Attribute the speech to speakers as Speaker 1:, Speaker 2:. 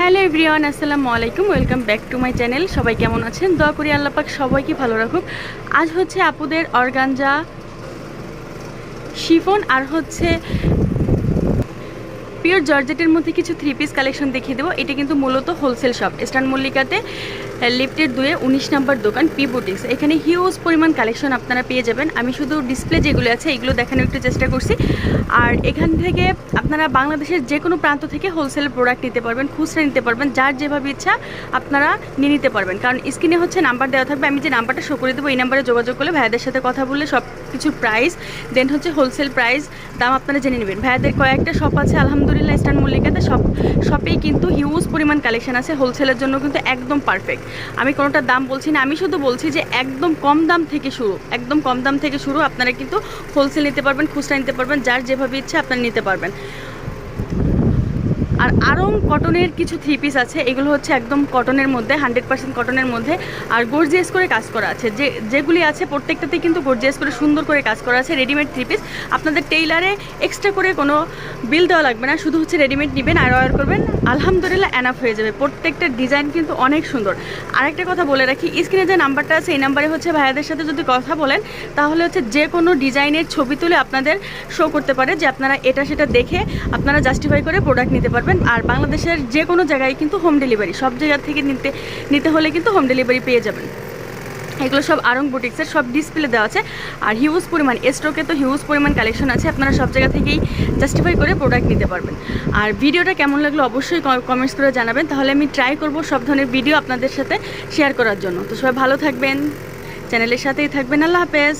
Speaker 1: Hello everyone, আসসালামু আলাইকুম। Welcome back to my channel. সবাই কেমন আছেন? দয়া করি আল্লাপাক সবাইকে ভালো রাখুক। আজ হচ্ছে আপুদের অর্গানজা শিফন আর হচ্ছে পিওর জর্জেটের মধ্যে কিছু থ্রি পিস কালেকশন দেখিয়ে দেবো। এটা কিন্তু মূলত হোলসেল শপ স্টার্ন মল্লিকাতে লিফটের দুয়ে উনিশ নম্বর দোকান পি বুটিক্স এখানে হিউজ পরিমাণ কালেকশন আপনারা পেয়ে যাবেন। আমি শুধু ডিসপ্লে যেগুলো আছে, এগুলো দেখানোর একটু চেষ্টা করছি। আর এখান থেকে আপনারা বাংলাদেশের যে কোনো প্রান্ত থেকে হোলসেল প্রোডাক্ট নিতে পারবেন, খুচরা নিতে পারবেন, যার যেভাবে ইচ্ছা আপনারা নিয়ে নিতে পারবেন। কারণ স্ক্রিনে হচ্ছে নাম্বার দেওয়া থাকবে। আমি যে নাম্বারটা শো করে দেবো, এই নাম্বারে যোগাযোগ করলে ভাইয়াদের সাথে কথা বললে সব কিছুর প্রাইস দেন হচ্ছে হোলসেল প্রাইস দাম আপনারা জেনে নেবেন। ভাইয়াদের কয়েকটা শপ আছে, আলহামদুলিল্লাহ, ইস্টার্ন মল্লিকাতে সব শপেই কিন্তু হিউজ পরিমাণ কালেকশন আছে হোলসেলের জন্য কিন্তু একদম পারফেক্ট আমি কোনোটার দাম বলছি না, আমি শুধু বলছি যে একদম কম দাম থেকে শুরু, একদম কম দাম থেকে শুরু আপনারা কিন্তু হোলসেল নিতে পারবেন, খুচরা নিতে পারবেন, যার যেভাবে ইচ্ছে আপনারা নিতে পারবেন। আর আরং কটনের কিছু থ্রি পিস আছে। এগুলো হচ্ছে একদম কটনের মধ্যে হান্ড্রেড পার্সেন্ট কটনের মধ্যে। আর গর্জিয়াস করে কাজ করা আছে। যে, যেগুলি আছে প্রত্যেকটাতে কিন্তু গর্জিয়াস করে সুন্দর করে কাজ করা আছে রেডিমেড থ্রি পিস আপনাদের টেইলারে এক্সট্রা করে কোনো বিল দেওয়া লাগবে না, শুধু হচ্ছে রেডিমেড নেবেন, আর অর্ডার করবেন, আলহামদুলিল্লাহ অ্যানাফ হয়ে যাবে। প্রত্যেকটা ডিজাইন কিন্তু অনেক সুন্দর। আরেকটা কথা বলে রাখি স্ক্রিনে যে নাম্বারটা আছে, এই নাম্বারে হচ্ছে ভাইয়াদের সাথে যদি কথা বলেন, তাহলে হচ্ছে যে কোনো ডিজাইনের ছবি তুলে আপনাদের শো করতে পারে, যে আপনারা এটা সেটা দেখে আপনারা জাস্টিফাই করে প্রোডাক্ট নিতে পারবেন। আর বাংলাদেশের যে কোনো জায়গায় কিন্তু হোম ডেলিভারি সব জায়গা থেকে নিতে নিতে হলে কিন্তু হোম ডেলিভারি পেয়ে যাবেন। এগুলো সব আরং বুটিক্সের সব ডিসপ্লে দেওয়া আছে। আর হিউজ পরিমাণ স্টকে তো হিউজ পরিমাণ কালেকশন আছে, আপনারা সব জায়গা থেকেই জাস্টিফাই করে প্রোডাক্ট নিতে পারবেন। আর ভিডিওটা কেমন লাগল অবশ্যই কমেন্টস করে জানাবেন। তাহলে আমি ট্রাই করব সব ধরনের ভিডিও আপনাদের সাথে শেয়ার করার জন্য। তো সবাই ভালো থাকবেন চ্যানেলের সাথেই থাকবেন। আল্লাহ হাফেজ।